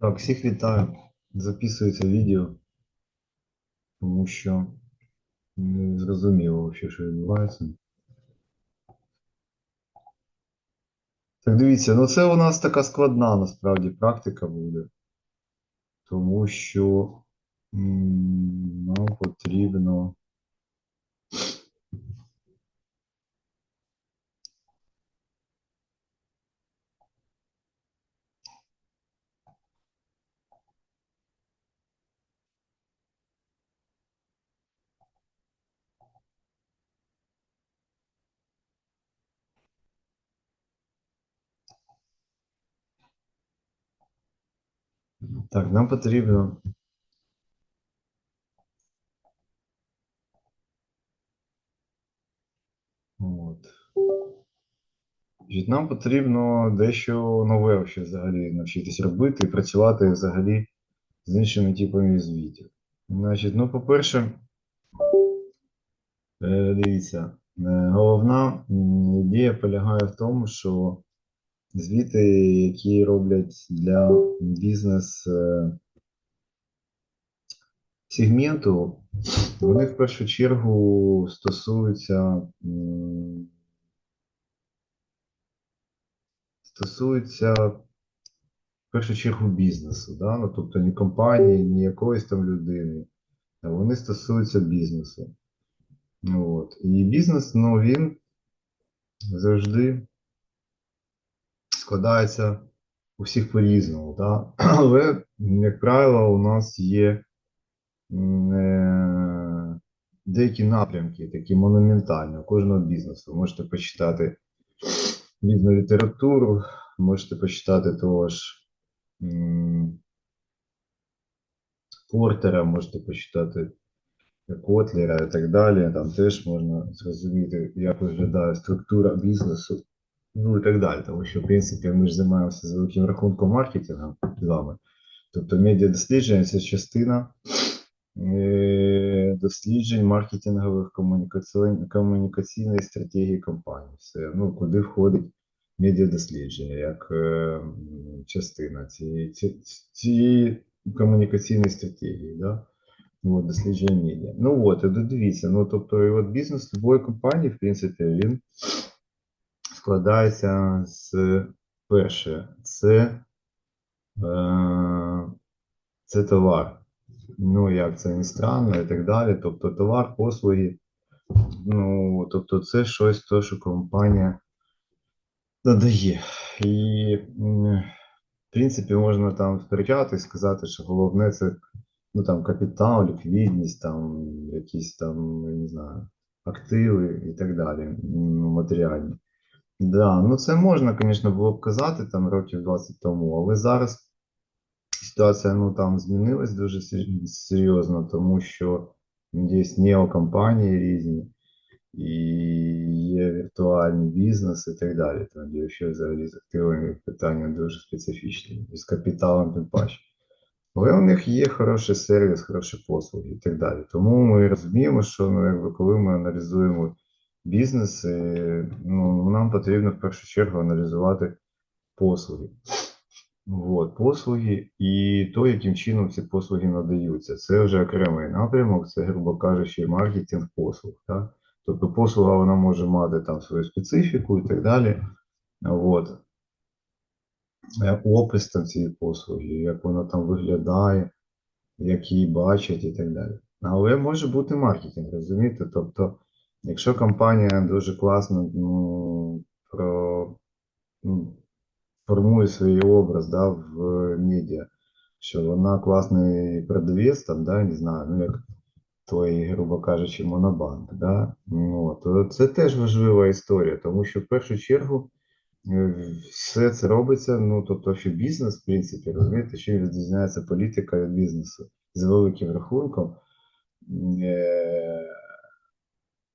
Так, всіх вітаю. Записується відео, тому що не зрозуміло взагалі, що відбувається. Так, дивіться, ну це у нас така складна насправді практика буде, тому що нам потрібно. Так, нам потрібно. От. Нам потрібно дещо нове ще взагалі навчитись робити і працювати взагалі з іншими типами звітів. Значить, ну, по-перше, е, дивіться, е, головна ідея полягає в тому, що звіти, які роблять для бізнес е, сегменту, вони в першу чергу стосуються, м, стосуються в першу чергу бізнесу, да? ну, тобто не компанії, ні якоїсь там людини, вони стосуються бізнесу. От. І бізнес, ну, він завжди складається у всіх по-різному, да? але, як правило, у нас є е, деякі напрямки, такі монументальні у кожного бізнесу. Можете почитати різну літературу, можете почитати того ж Портера, можете почитати Котлера і так далі. Там теж можна зрозуміти, як виглядає структура бізнесу, ну і так далі. Тому що, в принципі, ми ж займаємося з великим рахунком маркетингом з вами. Тобто медіадослідження це частина е, досліджень маркетингових комунікаціон- комунікаційної стратегії компанії. Все, ну, куди входить медіадослідження як е, частина цієї, цієї комунікаційної стратегії. Да? Ну, от, дослідження медіа. Ну от, дивіться, ну тобто, от бізнес любої компанії, в принципі, він складається з перше, це, е, це товар. Ну, як це не странно і так далі. Тобто товар, послуги. Ну, тобто, це щось, то, що компанія надає. І, в принципі, можна там сперечати і сказати, що головне це ну, там, капітал, ліквідність, там, якісь там, я не знаю, активи і так далі, матеріальні. Да, ну це можна, звісно, було б казати там років 20 тому, але зараз ситуація ну, там змінилась дуже серйозно, тому що є неокомпанії різні, і є віртуальний бізнес і так далі. Там, ще взагалі з активами питання дуже специфічні, і з капіталом тим паче. Але у них є хороший сервіс, хороші послуги і так далі. Тому ми розуміємо, що ну, якби, коли ми аналізуємо бізнес, е, ну, нам потрібно в першу чергу аналізувати послуги. От, послуги і то, яким чином ці послуги надаються. Це вже окремий напрямок, це, грубо кажучи, маркетинг послуг. Так? Тобто послуга вона може мати там свою специфіку і так далі. От. Е, Опис там цієї послуги, як вона там виглядає, як її бачать і так далі. Але може бути маркетинг, розумієте? Тобто, якщо компанія дуже класно ну, про, ну, формує свій образ да, в медіа, що вона класний продавець, там, да, не знаю, ну як той, грубо кажучи, монобанк, да, ну, то це теж важлива історія, тому що в першу чергу е, все це робиться, ну, тобто, що бізнес, в принципі, розумієте, чим відрізняється політика від бізнесу з великим рахунком. Е,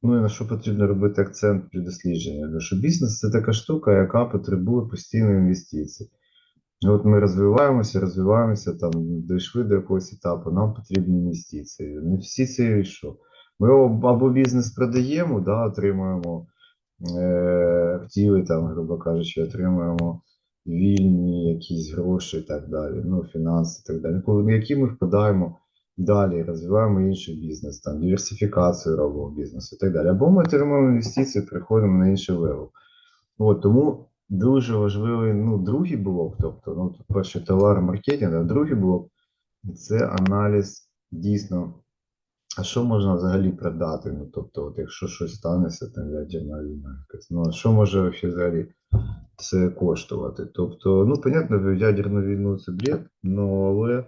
Ну і на що потрібно робити акцент при дослідженні? Що бізнес це така штука, яка потребує постійної інвестицій. От ми розвиваємося, розвиваємося, там дійшли до якогось етапу, нам потрібні інвестиції. Інвестиції і що? Ми або бізнес продаємо, да, отримуємо е, активи, там, грубо кажучи, отримуємо вільні якісь гроші і так далі, ну, фінанси і так далі. Які ми вкладаємо далі, розвиваємо інший бізнес, там, диверсифікацію робимо бізнесу і так далі. Або ми отримуємо інвестиції, переходимо на інший левел. От, тому дуже важливий ну, другий блок, тобто, ну, перший товар маркетинг, а другий блок це аналіз дійсно, а що можна взагалі продати? Ну, тобто, от якщо щось станеться, там ядерна війна якась, ну, а що може взагалі це коштувати? Тобто, ну, понятно, ядерну війну це бред, але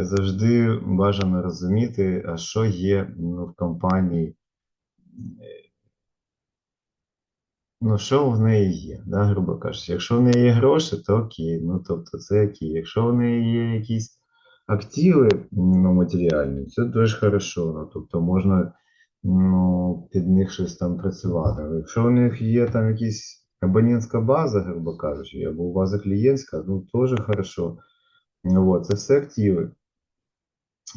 завжди бажано розуміти, а що є ну, в компанії Ну, що в неї є, да, грубо кажучи. Якщо в неї є гроші, то окей. Ну, тобто, це окей. Якщо в неї є якісь активи ну, матеріальні, це дуже хорошо. Ну, тобто можна ну, під них щось там працювати. Але Якщо в них є там якісь абонентська база, грубо кажучи, або база клієнтська, ну теж хорошо. От, це все активи.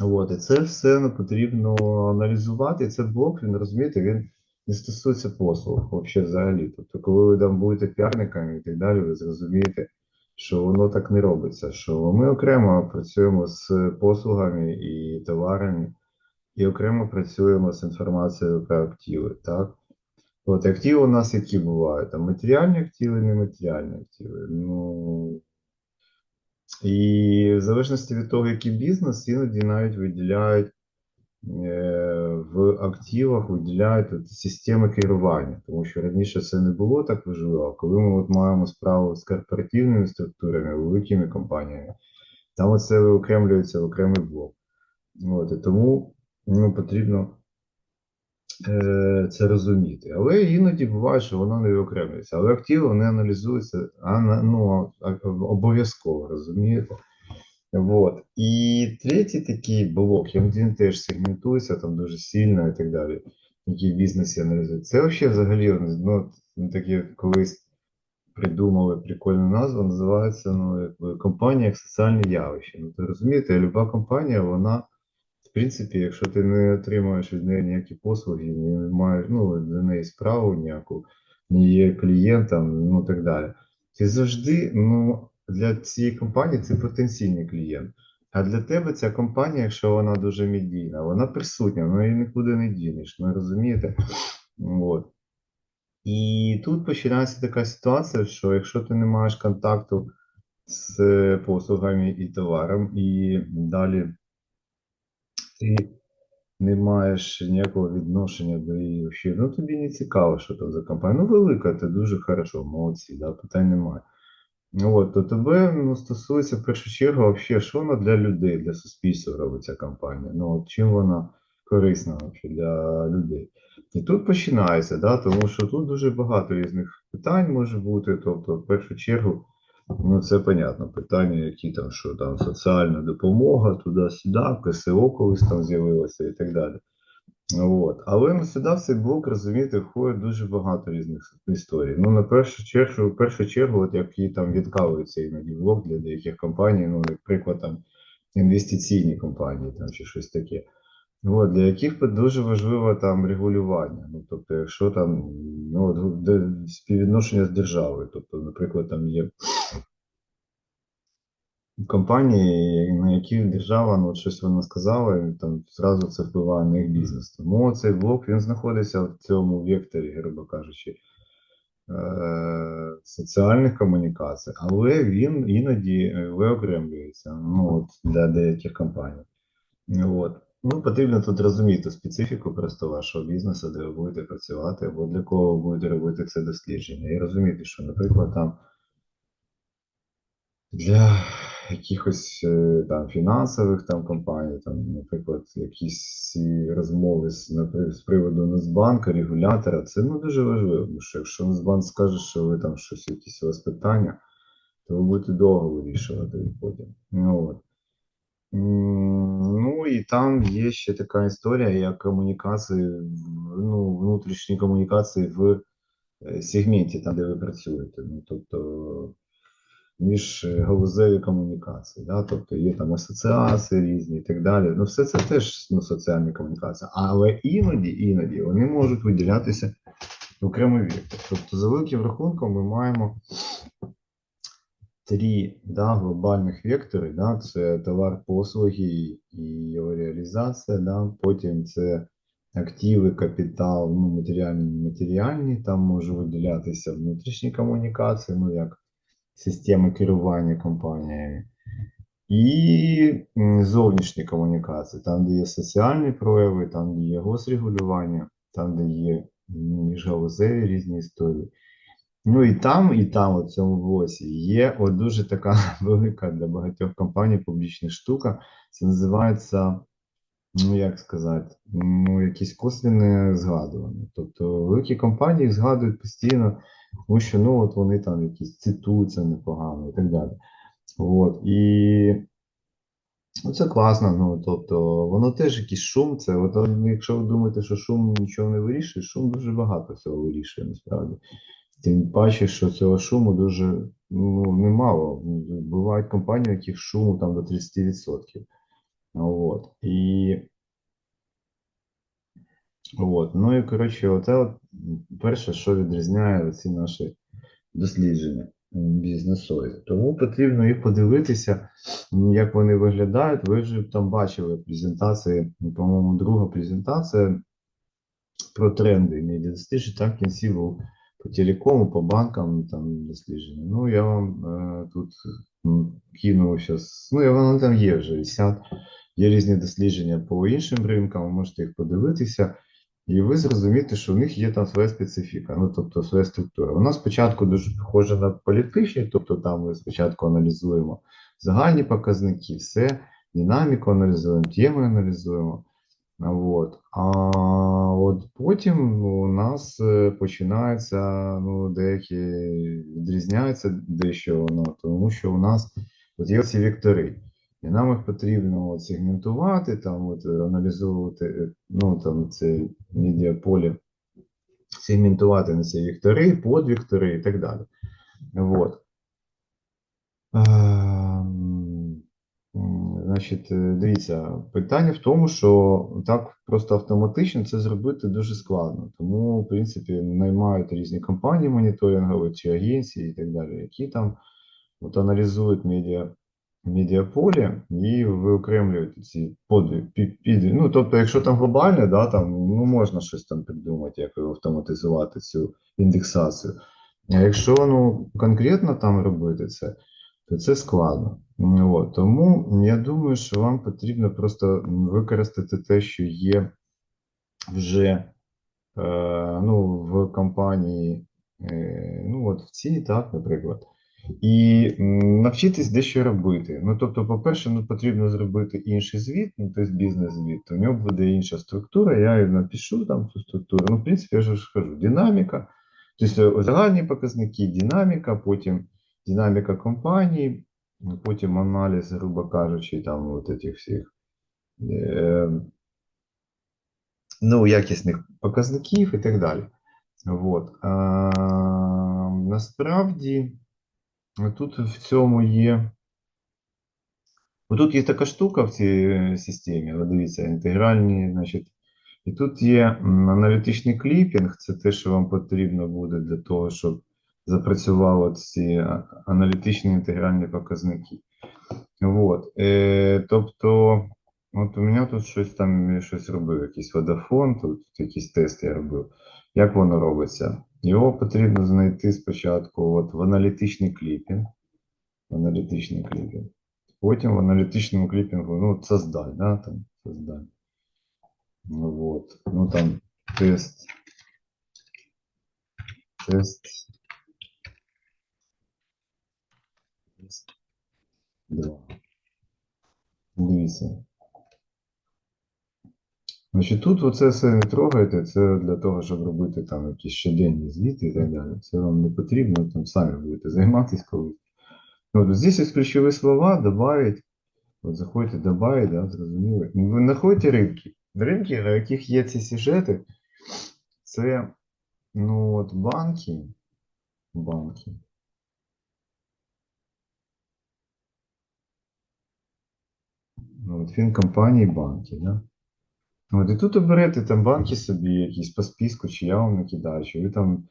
От, і це все потрібно аналізувати. Це блок, він розумієте, він не стосується послуг взагалі. Тобто, коли ви там будете піарниками і так далі, ви зрозумієте, що воно так не робиться. Що ми окремо працюємо з послугами і товарами, і окремо працюємо з інформацією про активи. Так? От активи у нас які бувають? Там матеріальні активи, нематеріальні активи. Ну, і в залежності від того, який бізнес, іноді навіть виділяють е, в активах виділяють от системи керування, тому що раніше це не було так важливо. Коли ми от маємо справу з корпоративними структурами, великими компаніями, там оце виокремлюється в окремий блок. От, і тому ну, потрібно це розуміти. Але іноді буває, що воно не виокремлюється. Але активи вони аналізуються а, ну, обов'язково, розумієте? Вот. І третій такий блок, він теж сегментується там дуже сильно і так далі, який в бізнесі аналізують. Це взагалі ну, ну, таке колись придумали прикольну назву, називається ну, компанія як соціальне явище. Ну, то розумієте, люба компанія, вона, принципі, якщо ти не отримуєш від неї ніякі послуги, не маєш ну, до неї справу ніяку, не є клієнтом, ну так далі. Ти завжди, ну, для цієї компанії це потенційний клієнт. А для тебе ця компанія, якщо вона дуже медійна, вона присутня, ну її нікуди не дінеш, ну розумієте? От. І тут починається така ситуація, що якщо ти не маєш контакту з послугами і товаром, і далі ти не маєш ніякого відношення до її, взагалі, ну тобі не цікаво, що це за компанія. Ну, велика, це дуже хорошо, молодці, да, питань немає. Ну, От, то тебе ну, стосується в першу чергу, вообще, що вона для людей, для суспільства робить ця компанія. Ну, от чим вона корисна вообще для людей. І тут починається, да, тому що тут дуже багато різних питань може бути. Тобто, в першу чергу, ну це понятно, питання, які там, що там соціальна допомога, туди-сюди, КСО колись там з'явилося і так далі. От. Але сюди в цей блок, розумієте, входить дуже багато різних історій. Ну, на першу чергу, в першу чергу, от які там відкалується іноді блок для деяких компаній, ну, наприклад, там інвестиційні компанії там, чи щось таке. От, для яких дуже важливо там регулювання. Ну, тобто, якщо там ну, от, співвідношення з державою, тобто, наприклад, там є компанії, на які держава, ну, щось вона сказала, і там зразу це впливає на їх бізнес. Тому цей блок він знаходиться в цьому векторі, грубо кажучи, е- соціальних комунікацій, але він іноді е, виокремлюється ну, от, для деяких компаній. От. Ну, потрібно тут розуміти специфіку просто вашого бізнесу, де ви будете працювати, або для кого ви будете робити це дослідження. І розуміти, що, наприклад, там для якихось е, там фінансових там компаній, там, наприклад, якісь розмови з, напри- з приводу Нацбанку, регулятора, це ну, дуже важливо, тому що якщо Нацбанк скаже, що ви там щось, якісь у вас питання, то ви будете довго вирішувати їх потім. Ну, от. М, Ну і там є ще така історія, як комунікації, ну, внутрішні комунікації в е, сегменті, там, де ви працюєте. Ну, тобто між е, галузеві комунікації, да? тобто є там асоціації різні і так далі. Ну, все це теж ну, соціальні комунікації, але іноді, іноді вони можуть виділятися в окремий вектор. Тобто, за великим рахунком, ми маємо три да, глобальних вектори. Да, це товар, послуги і його реалізація. Да, потім це активи, капітал, ну, матеріальні, нематеріальні. Там може виділятися внутрішні комунікації, ну як системи керування компаніями. І зовнішні комунікації, там, де є соціальні прояви, там, де є госрегулювання, там, де є міжгалузеві різні історії. Ну і там, і там, у цьому блоці, є от дуже така велика для багатьох компаній публічна штука. Це називається, ну як сказати, ну, якісь косвенне згадування. Тобто великі компанії згадують постійно, тому що ну, от вони там якісь цитуються непогано і так далі. От, і ну, це класно, ну, тобто, воно теж якийсь шум, це, от, якщо ви думаєте, що шум нічого не вирішує, шум дуже багато всього вирішує, насправді. Тим паче, що цього шуму дуже ну, немало. Бувають компанії, у яких шуму там до 30%. От. І, от. Ну і коротше, оце от перше, що відрізняє ці наші дослідження бізнесові. Тому потрібно їх подивитися, як вони виглядають. Ви вже там бачили презентації, по-моєму, друга презентація про тренди медіадосліджень, там в кінці був по телекому, по банкам там дослідження. Ну, я вам е, тут м, кину зараз. Ну, і воно там є вже висять. Є різні дослідження по іншим ринкам, ви можете їх подивитися, і ви зрозумієте, що в них є там своя специфіка, ну тобто своя структура. Вона спочатку дуже схожа на політичні, тобто там ми спочатку аналізуємо загальні показники, все, динаміку аналізуємо, теми аналізуємо. От. А от потім у нас е, починається, ну, деякі відрізняються дещо воно, тому що у нас от є ці вектори. І нам їх потрібно от сегментувати, там, от, аналізувати е, ну, там, це медіаполе, сегментувати на ці вектори, подвектори і так далі. От. Значить, е, дивіться, питання в тому, що так просто автоматично це зробити дуже складно. Тому, в принципі, наймають різні компанії моніторингові чи агенції і так далі, які там от аналізують медіа, медіаполе і виокремлюють ці під, ну, тобто, якщо там глобальне, да, там, ну, можна щось там придумати, як автоматизувати цю індексацію. А якщо ну, конкретно там робити це, то це складно. От, тому я думаю, що вам потрібно просто використати те, що є вже е, ну, в компанії, е, ну от в цій, так, наприклад, і навчитись дещо робити. Ну, тобто, по-перше, ну, потрібно зробити інший звіт, ну, тобто бізнес-звіт, то в нього буде інша структура, я її напишу там цю структуру. Ну, в принципі, я ж кажу, динаміка, тобто загальні показники, динаміка, потім динаміка компанії, потім аналіз, грубо кажучи, там от этих всіх е, ну, якісних показників і так далі. От. А, насправді, тут в цьому є. Тут є така штука в цій е, системі, ви дивіться, інтегральні, значить. І тут є аналітичний кліпінг, це те, що вам потрібно буде для того, щоб запрацювали ці аналітичні інтегральні показники. От. Е, тобто, от у мене тут щось там щось робив, якийсь водофон, тут якийсь тест я робив. Як воно робиться? Його потрібно знайти спочатку от в аналітичний кліпінг. В аналітичний кліпінг. Потім в аналітичному кліпінгу, ну, создай, да, там, создай. Ну, вот. Ну, там. Тест. Тест. Два. Дивіться. Значить, тут оце все не трогайте, це для того, щоб робити там якісь щоденні звіти і так далі. Це вам не потрібно, там самі будете займатися колись. От, здесь есть ключові слова, добавить. От заходите, добавить, да, зрозуміли. Ви знаходите ринки. Ринки, на яких є ці сюжети, це ну, от банки. Банки. от фінкомпанії, банки, да? От, і тут оберете там банки собі якісь по списку, чи я вам накидаю, чи ви там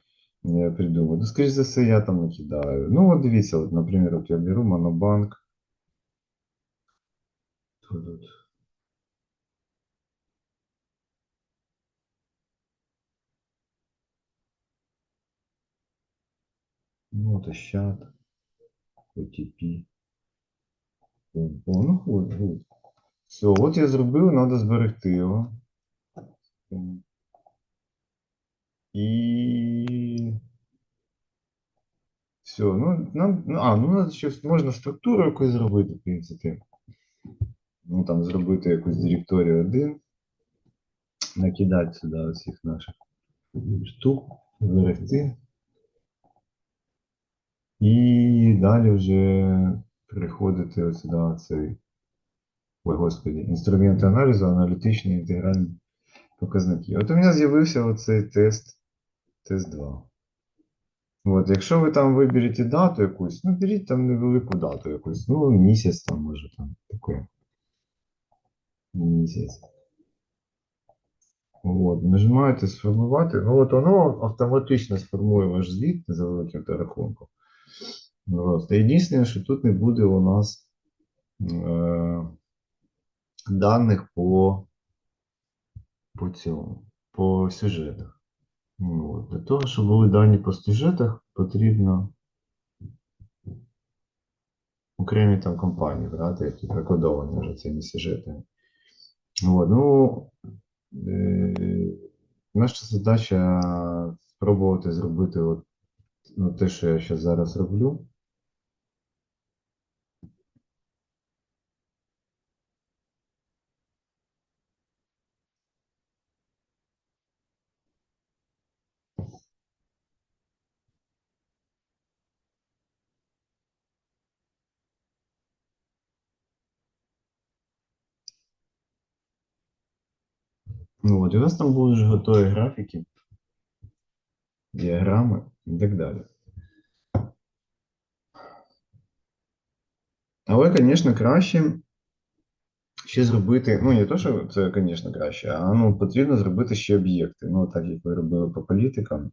Я придумаю. Ну, скоріш за все, я там накидаю. Ну, от дивіться, от, наприклад, от я беру Монобанк. Хто тут? Ну, от Ощад, OTP. О, ну, от, от. Все, от я зробив, треба зберегти його. І все, ну, нам, ну, а, ну, щось, можна структуру якусь зробити, в принципі. Ну, там, зробити якусь директорію 1, накидати сюди оцих наших штук, зберегти. І далі вже переходити ось сюди цей, ой, господи, інструменти аналізу, аналітичні інтегральні показники. От у мене з'явився оцей тест, тест 2. От, якщо ви там виберете дату якусь, ну беріть там невелику дату якусь, ну місяць там може там таке. Місяць. От, нажимаєте сформувати, ну от воно автоматично сформує ваш звіт за великим рахунком. Єдине, що тут не буде у нас е, даних по, по цьому, по сюжетах. От. Для того, щоб були дані по сюжетах, потрібно окремі там компанії брати, які прикодовані вже цими сюжетами. От, ну, е, наша задача спробувати зробити от, ну, те, що я зараз роблю. Ну, от, і у нас там будуть вже готові графіки, діаграми і так далі. Але, звісно, краще ще зробити, ну не то, що це, звісно, краще, а ну, потрібно зробити ще об'єкти. Ну, так як ви робили по політикам,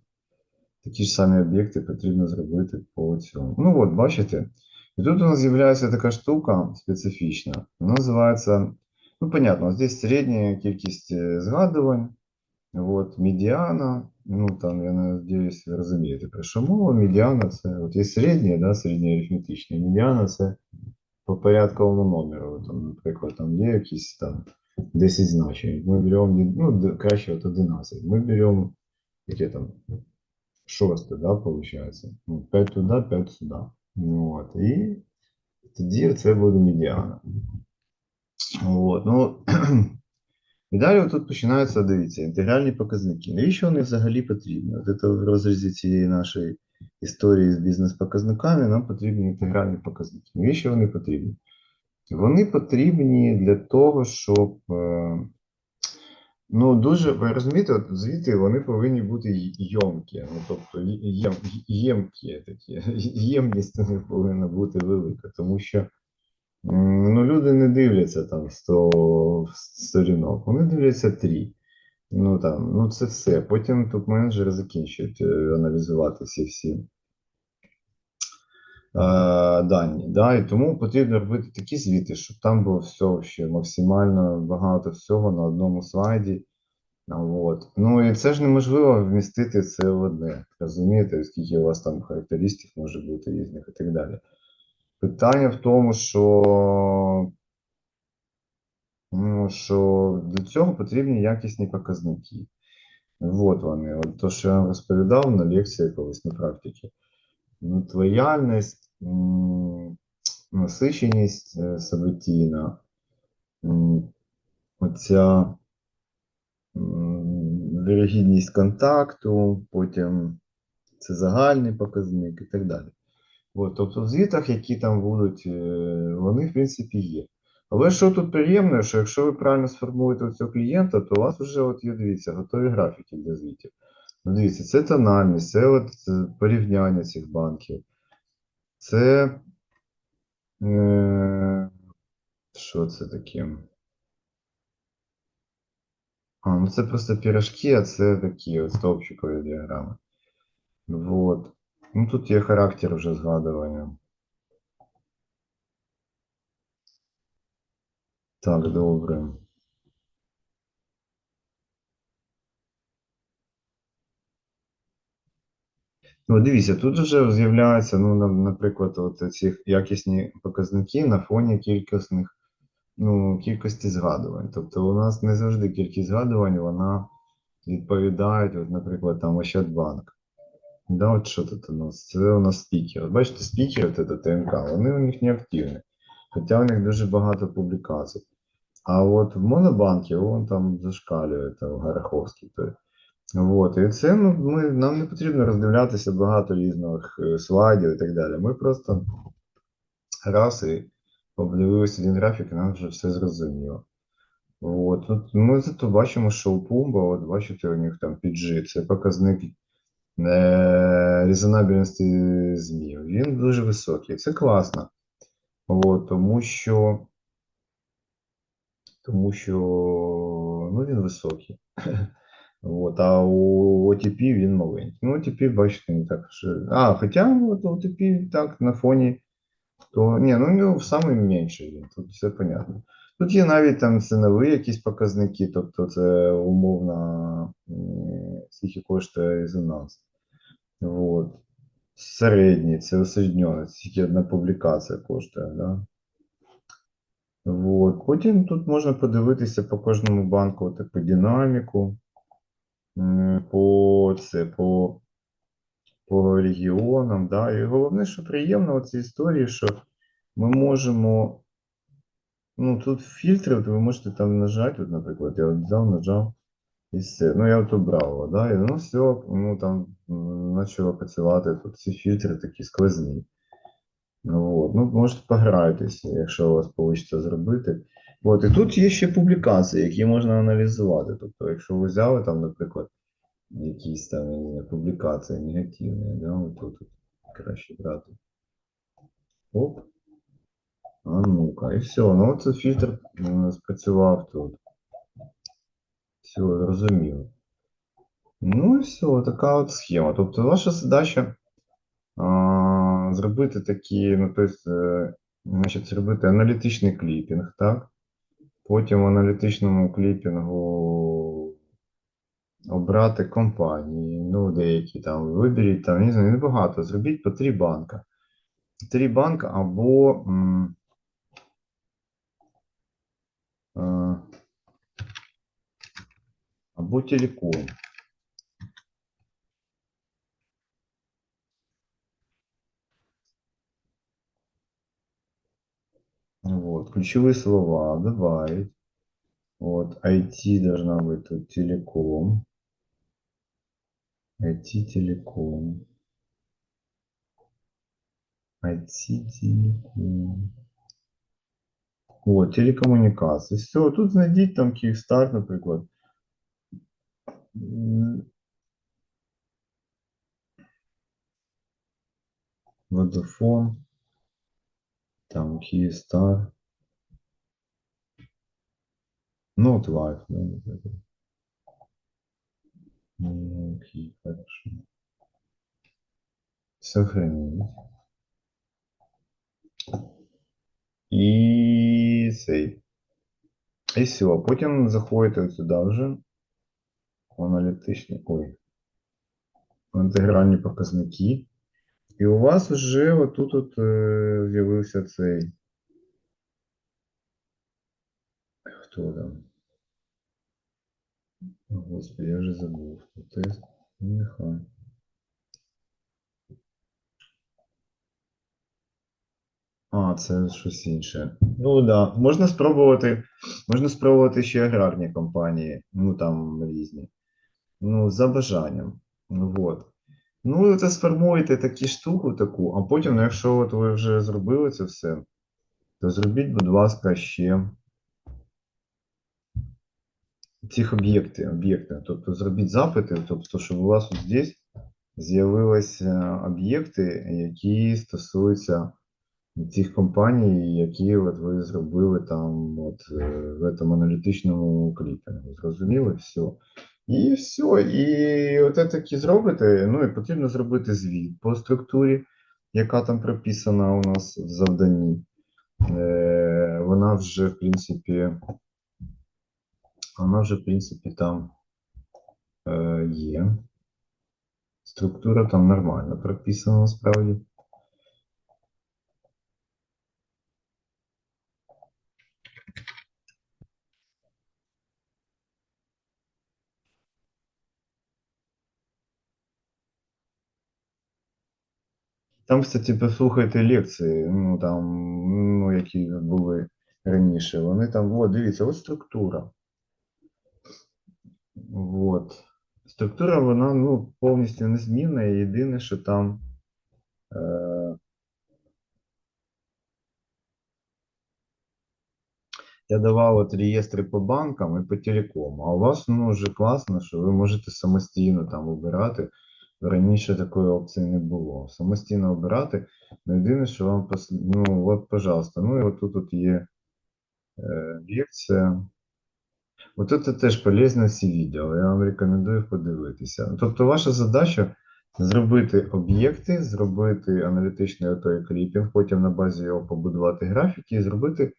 такі ж самі об'єкти потрібно зробити по цьому. Ну от, бачите, і тут у нас з'являється така штука специфічна. Вона називається, ну, понятно, здесь середня кількість згадувань, от, медіана, ну, там, я надіюсь, ви розумієте, про що мова. Медіана це, от є середнє, да, середньоарифметичне, медіана це по порядковому номеру. Там, наприклад, там є якісь там 10 значень. Ми беремо, ну, краще от 11. Ми беремо, яке там, шосте, да, получается. Ну, 5 туди, 5 сюди. Ну, от. І тоді це буде медіана. От, ну, і далі тут починаються, дивіться, інтегральні показники. Навіщо вони взагалі потрібні? От це в розрізі цієї нашої історії з бізнес-показниками нам потрібні інтегральні показники. Навіщо вони потрібні? Вони потрібні для того, щоб. е, Ну, дуже, ви розумієте, от звіти вони повинні бути йомкі, ну, тобто єм, ємкі такі. Ємність них повинна бути велика, тому що ну, люди не дивляться там 100 сторінок, вони дивляться 3. Ну, там, ну це все. Потім топ-менеджери закінчують е, аналізувати ці всі е, дані. Да? І тому потрібно робити такі звіти, щоб там було все ще максимально багато всього на одному слайді. От. Ну і це ж неможливо вмістити це в одне. Розумієте, скільки у вас там характеристик може бути різних і так далі. Питання в тому, що, ну, що для цього потрібні якісні показники. От вони. От то, що я вам розповідав на лекції колись на практиці. Ну, лояльність, насиченість е, событійна, оця вірогідність контакту, потім це загальний показник і так далі. От, тобто в звітах, які там будуть, е, вони в принципі є. Але що тут приємне, що якщо ви правильно сформуєте цього клієнта, то у вас вже от є, дивіться, готові графіки для звітів. Ну, Дивіться, це тональність, це от е, порівняння цих банків. Це. Е, що це таке? А, ну це просто пірожки, а це такі от стовпчикові діаграми. Вот. Ну, тут є характер вже згадування. Так, добре. Ну, дивіться, тут вже з'являються, ну, на- наприклад, от ці якісні показники на фоні кількісних, ну, кількості згадувань. Тобто у нас не завжди кількість згадувань, вона відповідає, от, наприклад, там Ощадбанк. Да, от що тут у нас? Це у нас спікер. От Бачите, спікери, от це ТМК, вони у них не активні. Хоча у них дуже багато публікацій. А от в Монобанкі вон там зашкалює там Гараховський. Той. От, і це ну, ми, нам не потрібно роздивлятися багато різних е, слайдів і так далі. Ми просто раз і подивилися один графік, і нам вже все зрозуміло. От, тут ми зато бачимо, що у Пумба, от бачите, у них там PG, це показник резонабельності змів. Він дуже високий. Це класно. От, тому що тому що ну, він високий. От, а у OTP він маленький. Ну, OTP, бачите, не так. Що... А, хоча от OTP так на фоні, то ні, ну у нього самий менший він, тут все понятно. Тут є навіть там цінові якісь показники, тобто це умовно, скільки коштує резонанс. От. Середній, це усередньоний, скільки одна публікація коштує, да? Вот. Потім тут можна подивитися по кожному банку таку динаміку, по, це, по, по регіонам. Да? І головне, що приємно в цій історії, що ми можемо. Ну, тут фільтри, ви можете там нажати, от, наприклад, я от взяв, нажав і все. Ну, я от обрав, да? і ну все, ну там почало працювати. Тут ці фільтри такі сквозні. Ну, от. Ну, можете пограйтеся, якщо у вас вийде зробити. От, і тут є ще публікації, які можна аналізувати. Тобто, якщо ви взяли там, наприклад, якісь там публікації негативні, да, от тут краще брати. Оп. А ну-ка, і все. Ну, це фільтр е, спрацював тут. Все, зрозуміло. Ну і все, така от схема. Тобто ваша задача а, зробити такі, ну, тобто, значить, зробити аналітичний кліпінг, так? Потім в аналітичному кліпінгу обрати компанії, ну, деякі там, виберіть там, не знаю, небагато, зробіть по три банка. Три банка або. е, або. Вот, ключевые слова добавить. Вот, IT должна быть тут телеком. IT телеком. IT телеком. Вот, телекоммуникации. Все, тут знайдіть там Київстар, наприклад. М, Vodafone. Там Київстар. Ну, вот Life, да, наприклад. Ну, Окей, хорошо. Сохранить. І цей. І все. Потім заходите от сюди вже. В аналітичні. Ой. В інтегральні показники. І у вас вже отут от е, з'явився цей. Хто там? Господи, я вже забув. Тест. Нехай. А, це щось інше. Ну да, можна спробувати, можна спробувати ще аграрні компанії, ну там різні. Ну, за бажанням. Вот. Ну, ви це сформуєте таку штуку таку, а потім, ну, якщо от ви вже зробили це все, то зробіть, будь ласка, ще цих об'єкти, об'єкти. Тобто зробіть запити, тобто, щоб у вас от здесь з'явилися об'єкти, які стосуються цих компаній, які от ви зробили там от, е, в цьому аналітичному кліпінгу. Зрозуміли? Все. І все. І от це такі зробите. Ну і потрібно зробити звіт по структурі, яка там прописана у нас в завданні. Е, вона вже, в принципі, вона вже, в принципі, там е, є. Структура там нормально прописана насправді. Там, кстати, послухайте лекції, ну там, ну, які були раніше. Вони там, от, дивіться, ось структура. От. Структура, вона ну, повністю незмінна. Єдине, що там. Е, я давав от реєстри по банкам і по телекому. А у вас ну, вже класно, що ви можете самостійно там обирати. Раніше такої опції не було. Самостійно обирати. Ну, єдине, що вам пос... ну, от, пожалуйста. Ну і от тут от є е, лекція. От це теж полезно всі відео. Я вам рекомендую подивитися. Тобто, ваша задача зробити об'єкти, зробити аналітичний отой кліпінг, потім на базі його побудувати графіки і зробити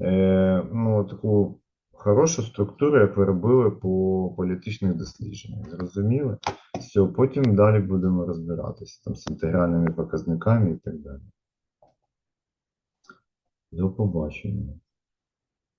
е, ну, таку хорошу структуру, як ви робили по політичних дослідженнях. Зрозуміли? Все, потім далі будемо розбиратися там з інтегральними показниками і так далі. До побачення.